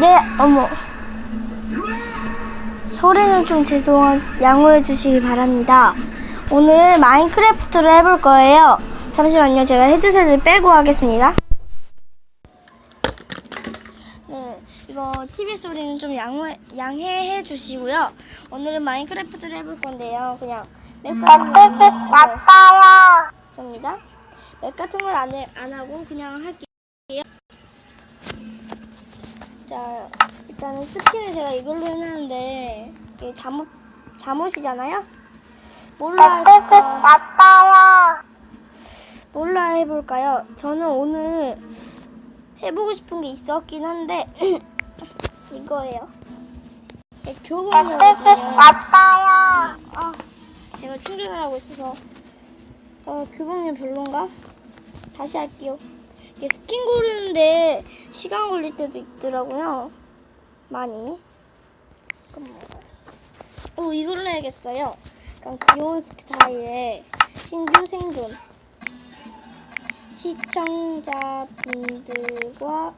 네, 어머. 소리는 좀 죄송한 양호해 주시기 바랍니다. 오늘 마인크래프트를 해볼 거예요. 잠시만요. 제가 헤드셋을 빼고 하겠습니다. 네, 이거 TV 소리는 좀 양해, 양해해 주시고요. 오늘은 마인크래프트를 해볼 건데요. 그냥 맵 같은 거 아빠야. 있습니다. 맵 같은 건안안 하고 그냥 할게요. 자, 일단은 스킨을 제가 이걸로 해놨는데 이게 잠옷 잠옷이잖아요. 몰라 할까? 아빠야. 몰라 해볼까요? 저는 오늘 해보고 싶은 게 있었긴 한데 이거예요. 네, 교복용이거든요. 아빠야. 아, 제가 충전을 하고 있어서 어, 교복용 별론가? 다시 할게요. 이게 스킨 고르는데 시간 걸릴 때도 있더라고요. 많이. 그럼 뭐. 어, 이걸로 해야겠어요. 약간 귀여운 스타일의 신규 생존. 시청자분들과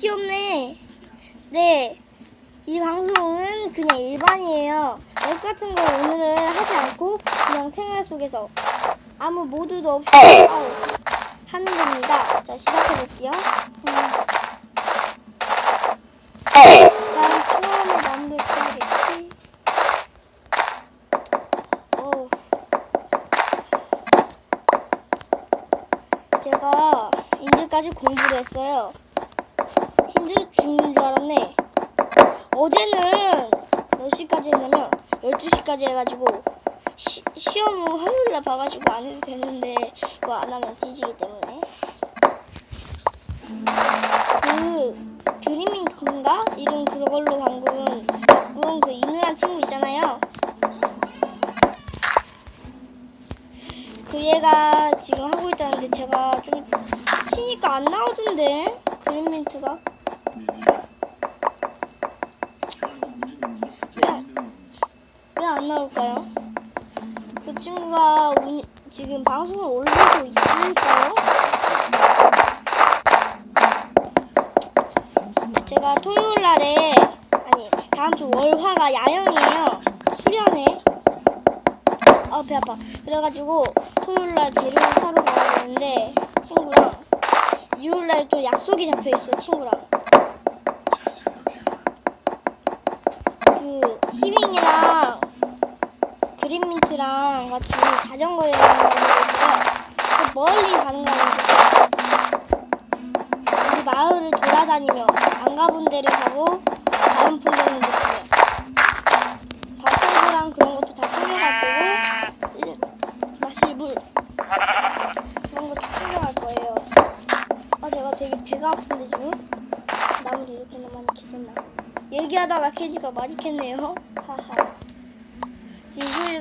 귀엽네. 네. 이 방송은 그냥 일반이에요. 웹 같은 거 오늘은 하지 않고 그냥 생활 속에서 아무 모드도 없이 하는 겁니다. 자, 시작해볼게요. 음. 난 처음에 남들 써야겠지. 오. 제가 이제까지 공부를 했어요. 힘들어 죽는 줄 알았네. 어제는 몇 시까지 했냐면 12시까지 해가지고 시, 시험은 화요일날 봐가지고 안 해도 되는데 이거 안 하면 뒤지기 때문에. 그 그리밍인가? 이름 그걸로 방금 바꾼 그 이누란 친구 있잖아요. 그 얘가 지금 하고 있다는데 제가 좀 치니까 안 나오던데 그린민트가 안 나올까요? 그 친구가 운- 지금 방송을 올리고 있을까요? 제가 토요일 날에 아니 다음 주 월화가 야영이에요. 수련회. 아배 아파. 그래가지고 토요일 날 재료를 사러 가야 되는데 친구랑 일요일 날 또 약속이 잡혀 있어 친구랑. 그 히밍이랑 그린민트랑 같이 자전거 여행을. 그 멀리 가는 거 아니고 그 마을을 돌아다니며 안 가본 데를 가고 다른 풍경을 느끼며 밥차고랑 그런 것도 다 챙겨갈 거고 일- 마실 물 그런 것도 챙겨갈 거예요. 아 제가 되게 배가 아픈데 지금 나무를 이렇게나 많이 캤었나 얘기하다가 캐니까 많이 캤네요.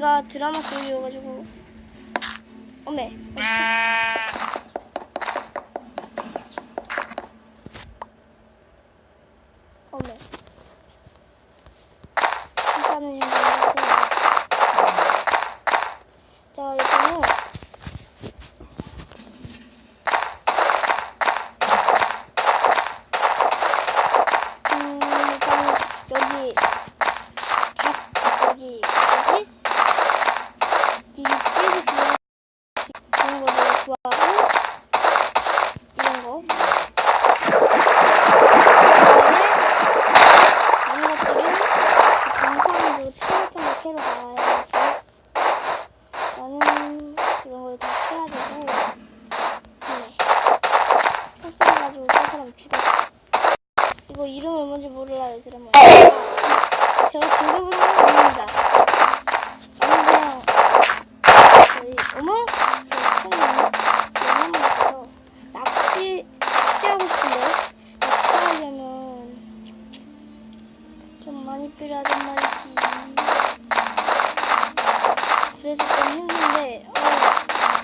소리가 드라마 어메 어메 일단은 이거 자 이거는 음 일단 여기 각 여기 뭐지? 이 육지에서 구한 그런 거를 구하고 이런 거 그다음에 다른 것들은 정상으로 트레이터를 캐러 가야 돼. 나는 이런 걸 다 캐야 되고 네. 총 쏴가지고 저 사람 죽었어. 이거 이름을 뭔지 몰라 얘들은 제가 중급을 하는 겁니다. 아니 그냥 저희 어머 저손이 너무 낚시 낚시하고 싶은데 낚시하려면 좀 많이 필요하단 말이지. 그래서 좀 힘든데 어,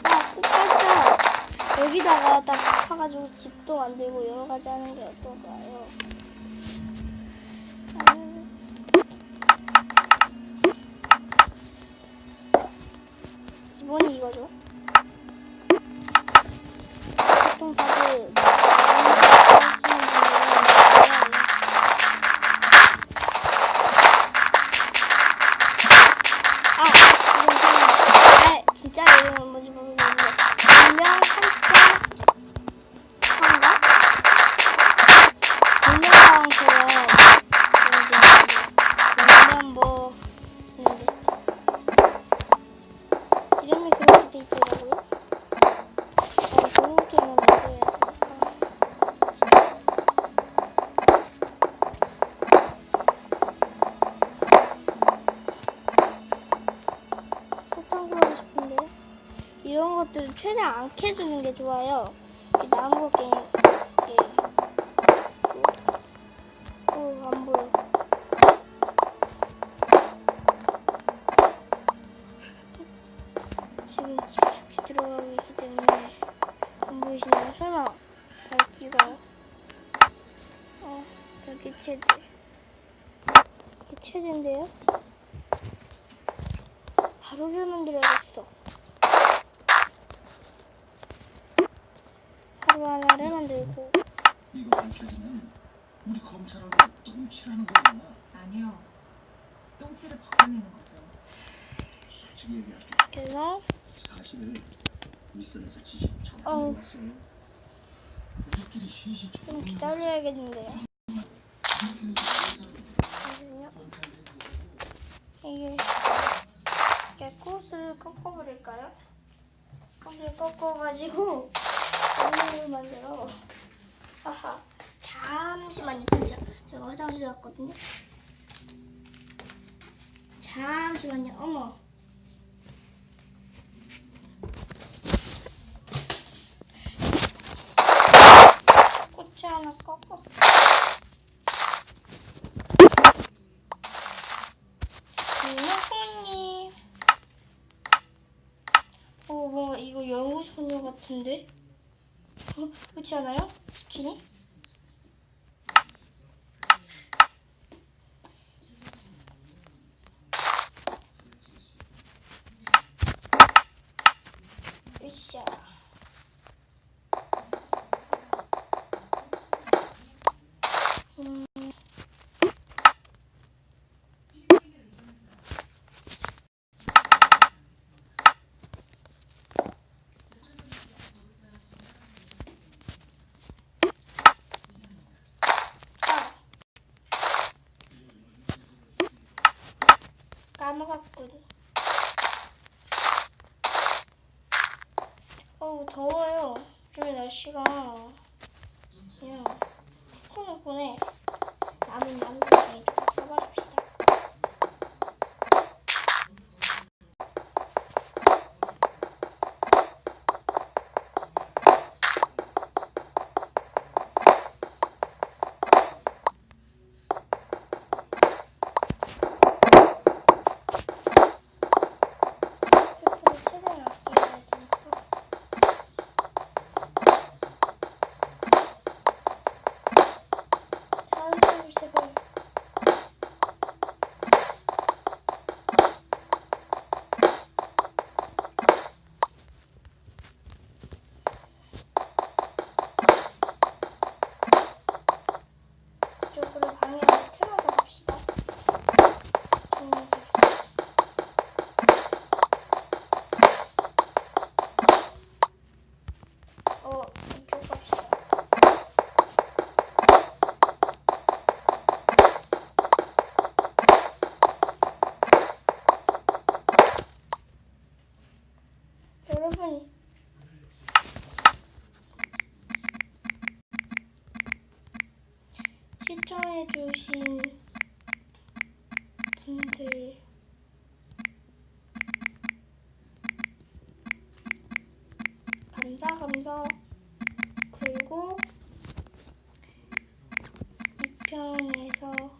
나 꽃가시 여기다가 딱 파가지고 집도 만들고 여러 가지 하는 게 어떨까요? 음. 기본이 이거죠. 구하고 싶은데 이런 것들은 최대한 안 캐주는 게 좋아요. 이 나무 게임 게 어, 안 보여. 지금 깊숙이 들어가고 있기 때문에 안 보이시나요? 설마 밝기가 어 여기 최대 이게 최대인데요? 를 만들어야겠어. 하루 하나를 만들고 이거 밝혀지면 우리 검찰하고 똥칠하는 거야. 아니요. 똥치를 벗겨내는 거죠. 솔직히 얘기할게. 그래서 사실은 윗선에서 지시 전화 어우. 왔어. 우리끼리 쉬쉬 좀 기다려야겠는데요. 잠시만요. 이게 꽃을 꺾어버릴까요? 꽃을 꺾어가지고 오늘을 만들어. 아하. 잠시만요, 진짜. 제가 화장실 갔거든요. 잠시만요. 어머. 꽃이 하나 꺾어. 이모님. 어, 뭔가 이거 연구소녀 같은데? 어, 그렇지 않아요? 스킨이? 으쌰. 음. 아. 까먹었군. 어우, 더워요. 요즘 날씨가 그냥 후끈후끈해. 남은 남은 다써버립시다. 페퍼를 최대한 아껴야 되니까. 잘해줘 제발. 이쪽으로 방향을 틀어서 갑시다. 정리해줍시다. 어, 이쪽 갑시다. 여러분, 시청해주신 분들. 감사 감사. 그리고 2편에서 봐요